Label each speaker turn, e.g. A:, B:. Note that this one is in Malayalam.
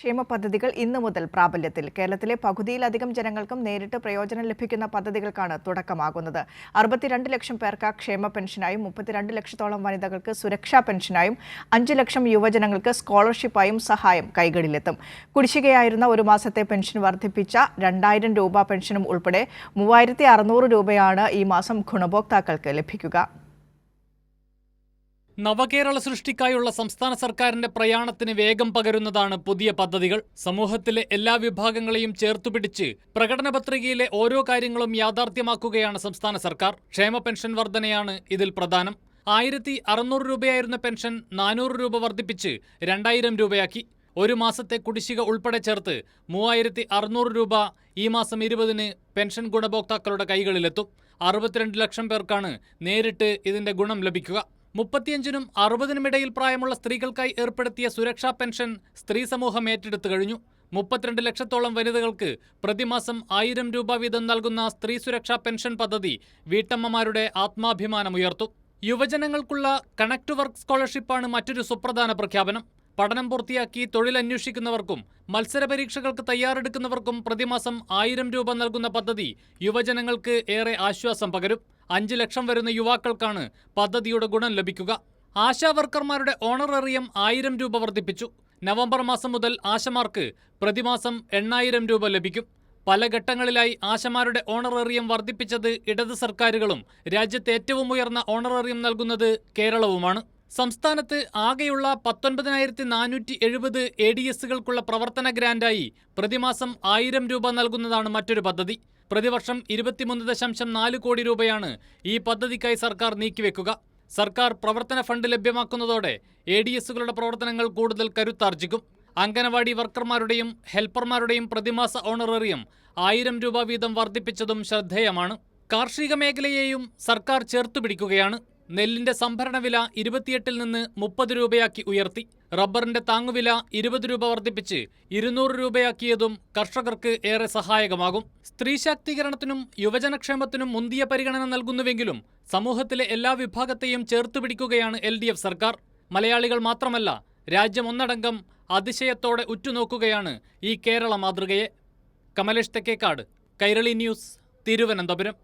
A: ക്ഷേമ പദ്ധതികൾ ഇന്നു മുതൽ പ്രാബല്യത്തിൽ. കേരളത്തിലെ പകുതിയിലധികം ജനങ്ങൾക്കും നേരിട്ട് പ്രയോജനം ലഭിക്കുന്ന പദ്ധതികൾക്കാണ് തുടക്കമാകുന്നത്. അറുപത്തിരണ്ട് ലക്ഷം പേർക്ക് ക്ഷേമ പെൻഷനായും മുപ്പത്തിരണ്ട് ലക്ഷത്തോളം വനിതകൾക്ക് സുരക്ഷാ പെൻഷനായും അഞ്ച് ലക്ഷം യുവജനങ്ങൾക്ക് സ്കോളർഷിപ്പായും സഹായം കൈകളിലെത്തും. കുടിശ്ശികയായിരുന്ന ഒരു മാസത്തെ പെൻഷൻ വർദ്ധിപ്പിച്ച രണ്ടായിരം രൂപ പെൻഷനും ഉൾപ്പെടെ മൂവായിരത്തി രൂപയാണ് ഈ മാസം ഗുണഭോക്താക്കൾക്ക് ലഭിക്കുക.
B: നവകേരള സൃഷ്ടിക്കായുള്ള സംസ്ഥാന സർക്കാരിന്റെ പ്രയാണത്തിന് വേഗം പകരുന്നതാണ് പുതിയ പദ്ധതികൾ. സമൂഹത്തിലെ എല്ലാ വിഭാഗങ്ങളെയും ചേർത്തുപിടിച്ച് പ്രകടന പത്രികയിലെ ഓരോ കാര്യങ്ങളും യാഥാർത്ഥ്യമാക്കുകയാണ് സംസ്ഥാന സർക്കാർ. ക്ഷേമ പെൻഷൻ വർധനയാണ് ഇതിൽ പ്രധാനം. ആയിരത്തി അറുന്നൂറ് രൂപയായിരുന്ന പെൻഷൻ നാനൂറ് രൂപ വർദ്ധിപ്പിച്ച് രണ്ടായിരം രൂപയാക്കി. ഒരു മാസത്തെ കുടിശ്ശിക ഉൾപ്പെടെ ചേർത്ത് മൂവായിരത്തി അറുന്നൂറ് രൂപ ഈ മാസം ഇരുപതിന് പെൻഷൻ ഗുണഭോക്താക്കളുടെ കൈകളിലെത്തും. അറുപത്തിരണ്ട് ലക്ഷം പേർക്കാണ് നേരിട്ട് ഇതിന്റെ ഗുണം ലഭിക്കുക. മുപ്പത്തിയഞ്ചിനും അറുപതിനും ഇടയിൽ പ്രായമുള്ള സ്ത്രീകൾക്കായി ഏർപ്പെടുത്തിയ സുരക്ഷാ പെൻഷൻ സ്ത്രീ സമൂഹം ഏറ്റെടുത്തു കഴിഞ്ഞു. മുപ്പത്തിരണ്ട് ലക്ഷത്തോളം വനിതകൾക്ക് പ്രതിമാസം ആയിരം രൂപ വീതം നൽകുന്ന സ്ത്രീ സുരക്ഷാ പെൻഷൻ പദ്ധതി വീട്ടമ്മമാരുടെ ആത്മാഭിമാനമുയർത്തും. യുവജനങ്ങൾക്കുള്ള കണക്ട് വർക്ക് സ്കോളർഷിപ്പാണ് മറ്റൊരു സുപ്രധാന പ്രഖ്യാപനം. പഠനം പൂർത്തിയാക്കി തൊഴിലന്വേഷിക്കുന്നവർക്കും മത്സര പരീക്ഷകൾക്ക് തയ്യാറെടുക്കുന്നവർക്കും പ്രതിമാസം ആയിരം രൂപ നൽകുന്ന പദ്ധതി യുവജനങ്ങൾക്ക് ഏറെ ആശ്വാസം പകരും. അഞ്ച് ലക്ഷം വരുന്ന യുവാക്കൾക്കാണ് പദ്ധതിയുടെ ഗുണം ലഭിക്കുക. ആശാവർക്കർമാരുടെ ഓണറേറിയം ആയിരം രൂപ വർദ്ധിപ്പിച്ചു. നവംബർ മാസം മുതൽ ആശമാർക്ക് പ്രതിമാസം എണ്ണായിരം രൂപ ലഭിക്കും. പല ഘട്ടങ്ങളിലായി ആശമാരുടെ ഓണറേറിയം വർദ്ധിപ്പിച്ചത് ഇടത് സർക്കാരുകളും രാജ്യത്ത് ഏറ്റവും ഉയർന്ന ഓണറേറിയം നൽകുന്നത് കേരളവുമാണ്. സംസ്ഥാനത്ത് ആകെയുള്ള പത്തൊൻപതിനായിരത്തി നാനൂറ്റി എഴുപത് എ ഡി എസുകൾക്കുള്ള പ്രവർത്തന ഗ്രാന്റായി പ്രതിമാസം ആയിരം രൂപ നൽകുന്നതാണ് മറ്റൊരു പദ്ധതി. പ്രതിവർഷം ഇരുപത്തിമൂന്ന് ദശാംശം നാല് കോടി രൂപയാണ് ഈ പദ്ധതിക്കായി സർക്കാർ നീക്കിവെക്കുക. സർക്കാർ പ്രവർത്തന ഫണ്ട് ലഭ്യമാക്കുന്നതോടെ എ ഡി എസുകളുടെ പ്രവർത്തനങ്ങൾ കൂടുതൽ കരുത്താർജിക്കും. അംഗനവാടി വർക്കർമാരുടെയും ഹെൽപ്പർമാരുടെയും പ്രതിമാസ ഓണറേറിയം ആയിരം രൂപ വീതം വർദ്ധിപ്പിച്ചതും ശ്രദ്ധേയമാണ്. കാർഷിക മേഖലയെയും സർക്കാർ ചേർത്തുപിടിക്കുകയാണ് നെല്ലിന്റെ സംഭരണ വില ഇരുപത്തിയെട്ടിൽ നിന്ന് മുപ്പത് രൂപയാക്കി ഉയർത്തി. റബ്ബറിന്റെ താങ്ങുവില ഇരുപത് രൂപ വർദ്ധിപ്പിച്ച് ഇരുന്നൂറ് രൂപയാക്കിയതും കർഷകർക്ക് ഏറെ സഹായകമാകും. സ്ത്രീ ശാക്തീകരണത്തിനും യുവജനക്ഷേമത്തിനും മുന്തിയ പരിഗണന നൽകുന്നുവെങ്കിലും സമൂഹത്തിലെ എല്ലാ വിഭാഗത്തെയും ചേർത്തുപിടിക്കുകയാണ് എൽ സർക്കാർ. മലയാളികൾ മാത്രമല്ല രാജ്യം ഒന്നടങ്കം അതിശയത്തോടെ ഉറ്റുനോക്കുകയാണ് ഈ കേരള മാതൃകയെ. കമലേഷ് തെക്കേക്കാട് കൈരളി ന്യൂസ് തിരുവനന്തപുരം.